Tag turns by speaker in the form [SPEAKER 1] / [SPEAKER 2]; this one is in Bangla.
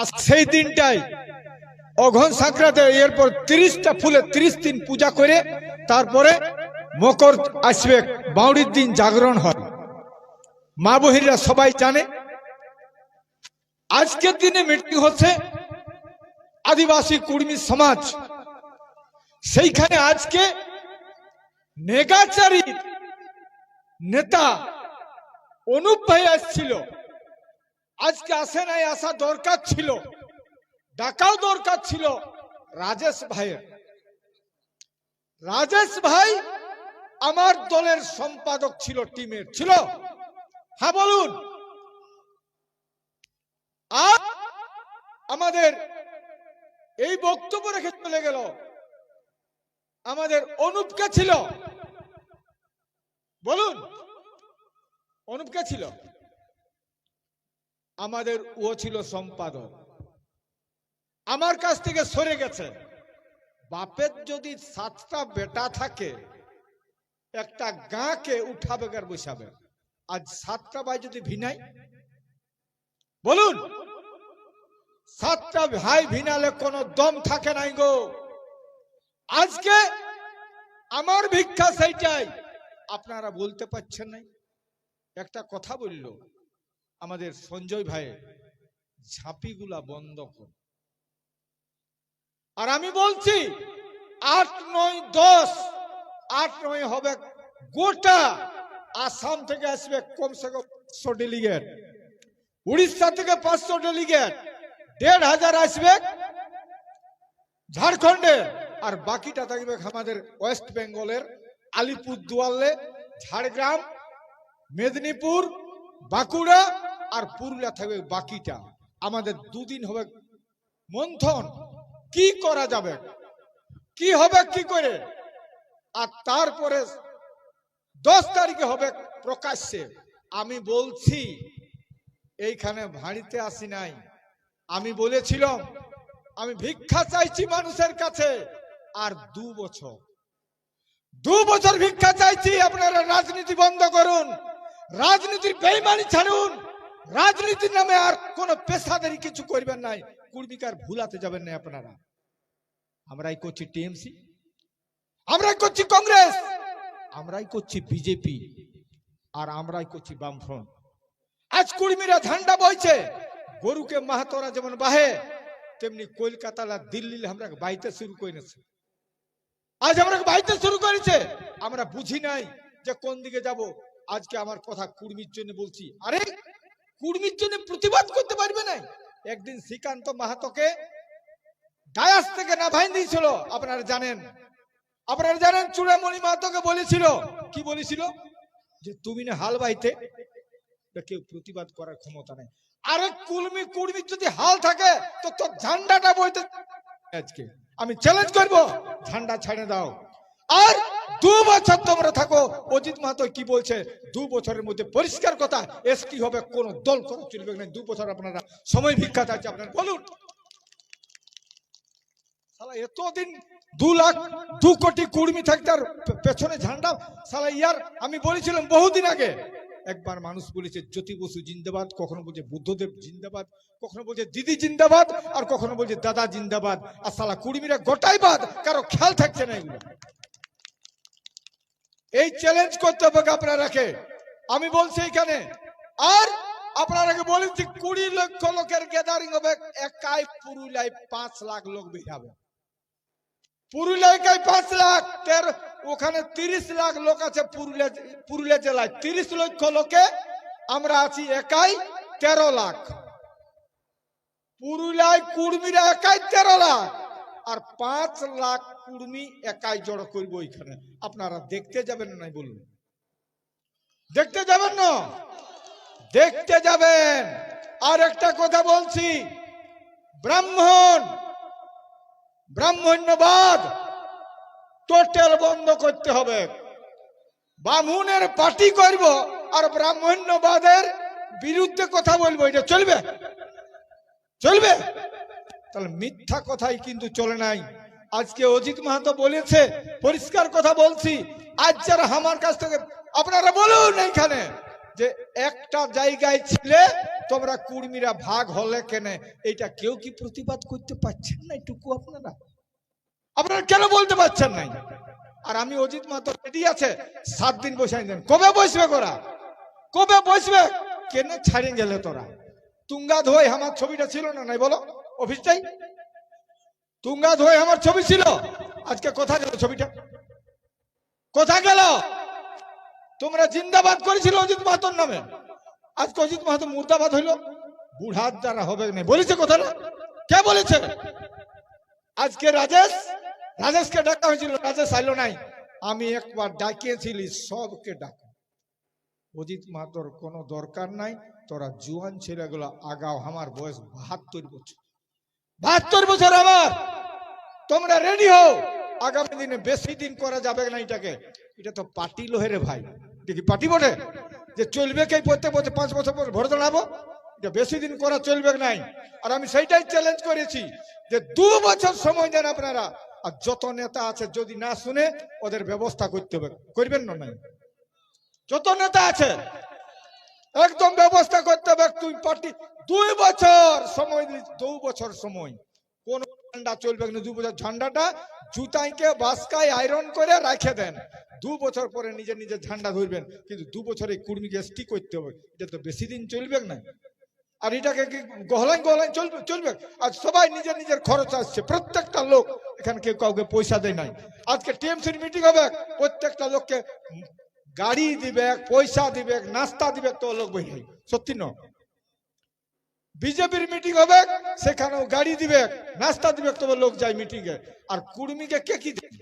[SPEAKER 1] আর সেই দিনটাই অঘন সংক্রান্তি এরপর তিরিশটা ফুলে তিরিশ দিন পূজা করে তারপরে মকর আসবে, বাউড়ির দিন জাগরণ হয়। মা বহিরা সবাই জানে, আজকের দিনে মৃত্যু হচ্ছে আদিবাসী কুর্মী সমাজ। সেইখানে আজকে নেগাচারী নেতা অনুপ ভাই আসছিল। আজকে আসে নাই, আসা দরকার ছিল। ডাকাও দরকার ছিল। রাজেশ ভাইয়ের। রাজেশ ভাই আমার দলের সম্পাদক ছিল, টিমের ছিল। হ্যাঁ বলুন। আর আমাদের এই বক্তব্য রেখে চলে গেল। আমাদের অনুপকে ছিল। বলুন, অনুপকে ছিল। আমাদের ও ছিল সম্পাদক। আমার কাছ থেকে সরে গেছে। বাপের যদি সাতটা বেটা থাকে, একটা গাঁকে উঠাবে আর বসাবে? আজ সাতটা ভাই যদি ভিনাই বলুন, সাতটা ভাই ভিনালে কোনো দম থাকে নাই গো। আজকে আমার ভিক্ষা সেইটাই। আপনারা বলতে পারছেন নাই। একটা কথা বলল আমাদের সঞ্জয় ভাইয়ের ঝাঁপিগুলা বন্ধ কর। আর আমি বলছি, আট নয় দশ, আট নয় হবে গোটা আসাম থেকে আসবে কমসে কম পাঁচশো ডেলিগেট। উড়িষ্যা থেকে পাঁচশো ডেলিগেট, দেড় হাজার আসবে ঝাড়খণ্ডে, আর বাকিটা থাকবে আমাদের ওয়েস্ট বেঙ্গলের আলিপুর দুয়ারে ঝাড়গ্রাম, মেদিনীপুর, বাঁকুড়া আর পুরুলিয়া থাকবে বাকিটা। আমাদের দুদিন হবে মন্থন। কি করা যাবে? কি হবে, কি করে? আর তারপরে দশ তারিখে হবে প্রকাশ্যে। আমি বলছি, এইখানে ভাঁড়িতে আসি নাই। আমি বলেছিলাম, আমি ভিক্ষা চাইছি মানুষের কাছে। আর দু বছর। দু বছর ভিক্ষা চাইছি আপনারা রাজনীতি বন্ধ করুন। রাজনীতির বেইমানি ছাড়ুন। রাজনীতির নামে আর কোন পেশাদারি কিছু করবেন নাই কুর্মিকার ভুলাতে যাবেন না আপনারা। আমরাই করছি টিএমসি। আমরাই করছি কংগ্রেস। আমরাই করছি বিজেপি। আর আমরাই করছি বামফ্রন্ট। আজ কুর্মীরা ঝান্ডা বইছে। গরুকে মাহাতরা যেমন বাহে, তেমনি কলকাতা দিল্লি আমরা বাইতে শুরু করেছে আজ আমরা বাইতে শুরু করেছে। আমরা বুঝি নাই যে কোন দিকে যাব। আজকে আমার কথা কুর্মির জন্য বলছি। আরে কুর্মির জন্য প্রতিবাদ করতে পারবে না। একদিন শ্রীকান্ত মাহাতোকে ডায়াস থেকে না ভাই দিয়েছিল। আপনারা জানেন। আপনারা জানেন চূড়ামণি মাহাতোকে বলেছিল। কি বলেছিল? যে তুমি না হাল বাইতে কেউ প্রতিবাদ করার ক্ষমতা নেই। আরে কুলমি কুর্মির যদি হাল থাকে, তো তোর ঝান্ডাটা বইতে আজকে আমি চ্যালেঞ্জ করব। ঝান্ডা ছাড়ে দাও। আর দু বছর তোমরা থাকো। অজিত মাহাতো কি বলছে? দু বছরের মধ্যে পরিষ্কার কথা। এসটি হবে? কোন দল করে চলবে না। দু বছর আপনারা সময় ভিক্ষা চাইছে আপনারা বলুন। এতদিন দু লাখ দু কোটি কুর্মী থাকতে আর পেছনে ঝান্ডা? শালা, ইয়ার, আমি বলেছিলাম বহুদিন আগে। একবার মানুষ বলেছে, জ্যোতি বসু জিন্দাবাদ, কখনো বলছে বুদ্ধদেব জিন্দাবাদ, কখনো বলছে দিদি জিন্দাবাদ, আর কখনো বলছে দাদা জিন্দাবাদ। আর সালা কুর্মীরা গোটাই বাদ, কারও খেয়াল থাকছে না এগুলো। এই চ্যালেঞ্জ করতে হবে আপনারাকে? আমি বলছি এখানে। আর আপনারাকে বলেছি কুড়ি লক্ষ লোকের গ্যাদারিং হবে, একাই পুরুলিয়ায় পাঁচ লাখ লোক বেরাবে পুরুলিয়ায় পাঁচ লাখ? তেরো, ওখানে তিরিশ লাখ লোক আছে পুরুলিয়া পুরুলিয়া জেলায়। তিরিশ লক্ষ লোকে আমরা আছি একাই তেরো লাখ। পুরুলিয়ায় কুর্মীরা একাই তেরো লাখ। আর পাঁচ লাখ কুর্মী একাই জড়ো করব ওইখানে। আপনারা দেখতে যাবেন না বলুন। দেখতে যাবেন না? দেখতে যাবেন। আর একটা কথা বলছি। ব্রাহ্মণ, ব্রাহ্মণ্যবাদ টোটাল বন্ধ করতে হবে। বামুনের পার্টি করব আর ব্রাহ্মণ্যবাদের বিরুদ্ধে কথা বলব। এটা চলবে? চলবে? তাহলে মিথ্যা কথাই কিন্তু চলে নাই। আজকে অজিত মাহাতো বলেছে, পরিষ্কার কথা বলছি, আজ যারা আমার কাছ থেকে, আপনারা বলুন এইখানে যে একটা জায়গায় ছিলে, তোমরা কুর্মীরা ভাগ হলে কেনে? এটা কেউ কি প্রতিবাদ করতে পারছেন না এটুকু আপনারা? আপনারা কেন বলতে পারছেন নাই আর আমি অজিত মাহাতো রেডি আছে, সাত দিন বসাই দেন কবে বসবে করা কবে বসবে? কেন ছাড়িয়ে গেলে তোরা? তুঙ্গা ধোয় আমার ছবিটা ছিল না নাই, বলো। অফিসটাই তুঙ্গা ধোয় আমার ছবি ছিল। আজকে কোথায় গেল ছবিটা? কোথায় গেল? তোমরা জিন্দাবাদ করেছিল অজিত মাহাতোর নামে। আজকে অজিত মাহাতো মুর্দাবাদ হইল। বুড়ার দ্বারা হবে না। বলেছে কথাটা? কে বলেছে? আজকে রাজেশ, রাজেশকে ডাকা হয়েছিল। রাজেশ আইলো নাই। আমি একবার ডাকিয়েছিলি, সবকে ডাকা। অজিত মাহাতোর কোনো দরকার নাই। তোরা জুয়ান ছেলেগুলো আগাও, আমার বয়স বাহাত্তর বছর। বাহাত্তর বছর আবার। তোমরা রেডি হও। আগামী দিনে বেশি দিন করা যাবে না এটাকে। এটা তো পার্টি লোহেরে ভাই। দেখি পার্টি বটে? যে চলবে কে প্রত্যেক বছর পাঁচ বছর পর ভোট দাঁড়াবো এটা বেশি দিন করা চলবে নাই। আর আমি সেইটাই চ্যালেঞ্জ করেছি যে দু বছর সময় দেন আপনারা। আর যত নেতা আছে যদি না শুনে, ওদের ব্যবস্থা করতে হবে। করবেন না নাই? যত নেতা আছে একদম ব্যবস্থা করতে হবে। তুই পার্টি, দুই বছর সময় দু বছর সময়। কোন ঝান্ডা চলবে না, দু বছর। ঝান্ডাটা জুতাইকে, বাসকায় আয়রন করে রাখে দেন। দু বছর পরে নিজে নিজে ঝান্ডা ধরবেন, কিন্তু দু বছরে কুর্মীকে স্টিক করতে হবে। এটা তো বেশি দিন চলবে না। আর এটাকে কি গহলাইন গহলাইন চলবে চলবে? আর সবাই নিজের নিজের খরচ আসছে। প্রত্যেকটা লোক, এখানে কেউ কাউকে পয়সা দেয় নাই। আজকে টিএমসির মিটিং হবে। প্রত্যেকটা লোককে গাড়ি দিবে, পয়সা দিবে, নাস্তা দিবে, তো লোক বই নাই সত্যি ন বিজেপির মিটিং হবে, সেখানেও গাড়ি দিবে, নাস্তা দিবে তো লোক যায় মিটিংয়ে আর কুর্মীকে কে কি দেন